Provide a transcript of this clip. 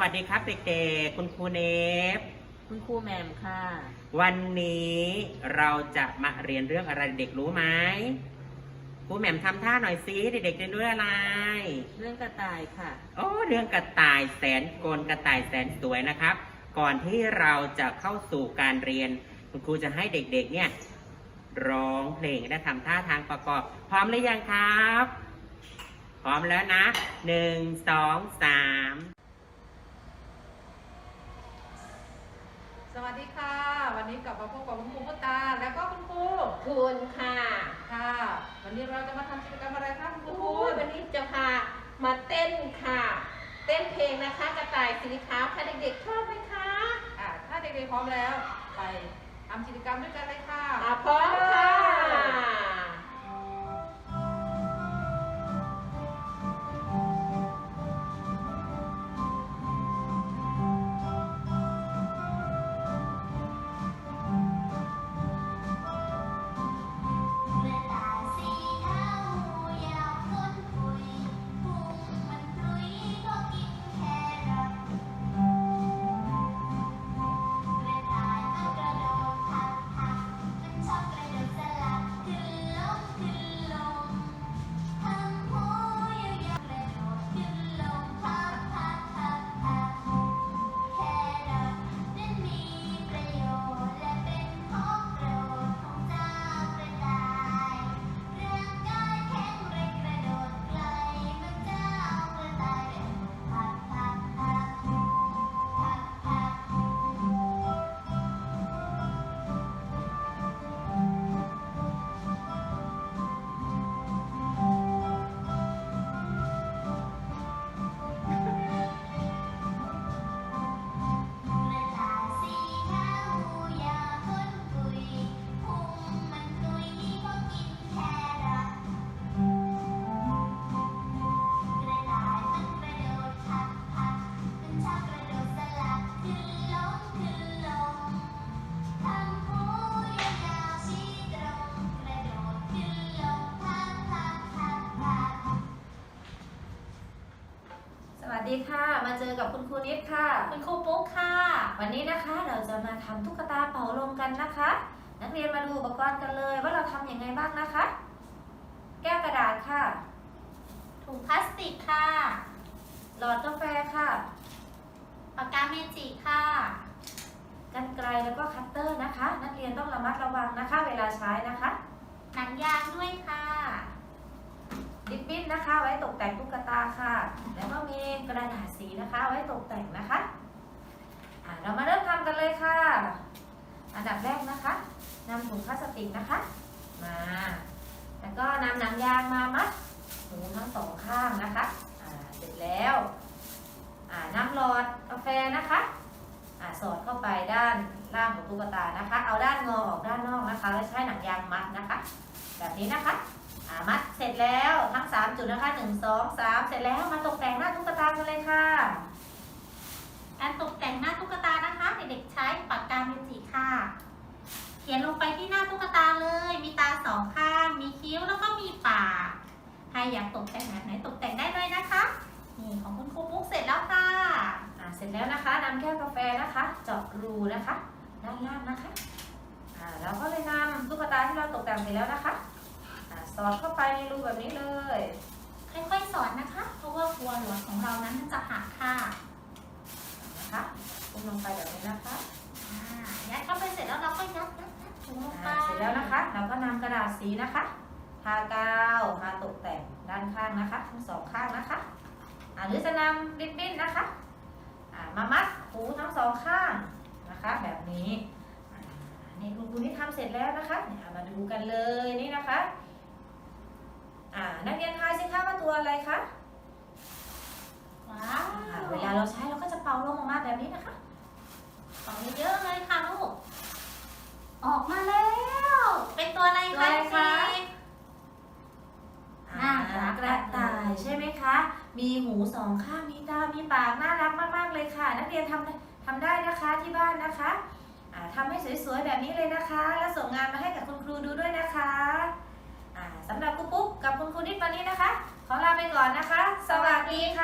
วัสดีครับเด็กๆ คุณครูเนฟ คุณครูแหมมค่ะ วันนี้เราจะมาเรียนเรื่องอะไรเด็กรู้ไหมครูแหม่มทำท่าหน่อยสิเด็กๆเรียนด้วยอะไร เรื่องกระต่ายค่ะ โอ้เรื่องกระต่ายแสนกลกระต่ายแสนสวยนะครับ ก่อนที่เราจะเข้าสู่การเรียน คุณครูจะให้เด็กๆ เนี่ยร้องเพลงและทำท่าทางประกอบ พร้อมหรือยังครับ พร้อมแล้วนะหนึ่งสองสาม วัสดีค่ะ วันนี้กลับมาพบกับคุณครูพุตตาแล้วก็คุณครูคุณค่ะ ค่ะ วันนี้เราจะมาทำกิจกรรมอะไรคะคุณครูโอ้ยวันนี้จะพามาเต้นค่ะ เต้นเพลงนะคะ กระต่ายสีขาวค่ะเด็กๆชอบไหมคะอ่าถ้าเด็กๆพร้อมแล้ว ไปทำกิจกรรมด้วยกันเลยค่ะอะพร้อมค่ะ ดีค่ะ มาเจอกับคุณครูนิดค่ะ คุณครูปุ๊กค่ะ วันนี้นะคะเราจะมาทำตุ๊กตาเป่าลมกันนะคะ นักเรียนมาดูอุปกรณ์กันเลยว่าเราทำยังไงบ้างนะคะ แก้วกระดาษค่ะ ถุงพลาสติกค่ะ หลอดกาแฟค่ะปากกาเมจิค่ะกันไกลแล้วก็คัตเตอร์นะคะ นักเรียนต้องระมัดระวังนะคะ เวลาใช้นะคะหนังยางด้วยค่ะดิบบิ้นนะคะ ไว้ตกแต่งตุ๊กตาค่ะแล้ว กระดาษสีนะคะไว้ตกแต่งนะคะะเรามาเริ่มทำกันเลยค่ะ อันดับแรกนะคะนำถุงพลาสติกนะคะ มา แล้วก็นำหนังยางมามัดหูทั้งสองข้างนะคะเสร็จแล้วอ่านำหลอดกาแฟนะคะสอดเข้าไปด้านล่างของตุ๊กตานะคะ เอาด้านงอออกด้านนอกนะคะ แล้วใช้หนังยางมัดนะคะ แบบนี้นะคะ มัดเสร็จแล้วทั้ง 3 จุดนะคะ 1 2 3 เสร็จแล้วมาตกแต่งหน้าตุ๊กตากันเลยค่ะการตกแต่งหน้าตุ๊กตานะคะ เด็กๆใช้ปากกาเมจิค่ะ เขียนลงไปที่หน้าตุ๊กตาเลย มีตาสองข้างมีคิ้วแล้วก็มีปากใครอยากตกแต่งแบบไหนตกแต่งได้เลยนะคะนี่ของคุณครูปุ๊กเสร็จแล้วค่ะอ่าเสร็จแล้วนะคะนำแก้วกาแฟนะคะเจาะรูนะคะด้านล่างนะคะอ่าเราก็เลยนำตุ๊กตาที่เราตกแต่งเสร็จแล้วนะคะ สอดเข้าไปในรูแบบนี้เลย ค่อยๆสอนนะคะ เพราะว่ากลัวหลวดของเรานั้นมันจะหักค่ะนะคะคุมลงไปแบบนี้นะคะอ่ายัดเข้าไปเสร็จแล้วเราก็ยัดยัดยัดถุงลงไปอ่าเสร็จแล้วนะคะ เราก็นำกระดาษสีนะคะทากาวมาตกแต่งด้านข้างนะคะทั้งสองข้างนะคะอ่าหรือจะนำริบบิ้นนะคะอ่ามามัดหูทั้งสองข้างนะคะ แบบนี้อ่านี่คุณครูนี่ทำเสร็จแล้วนะคะเนี่ยเอามาดูกันเลยนี่นะคะ อ่านักเรียนทายสิคะว่าตัวอะไรคะว้าวอ่าเวลาเราใช้เราก็จะเป่าลมออกมาแบบนี้นะคะต่อเยอะๆเลยค่ะลูก ออกมาแล้ว เป็นตัวอะไรตัวคะอะไรคะเด็กอ่ากระต่ายใช่ไหมคะ มีหูสองข้าง มีตา มีปาก น่ารักมากๆเลยค่ะ นักเรียนทำทำได้นะคะที่บ้านนะคะอ่าทำให้สวยๆแบบนี้เลยนะคะ แล้วส่งงานมาให้กับคุณครูดูด้วยนะคะอ่าสำหรับครูปุ๊กกับคุณค รู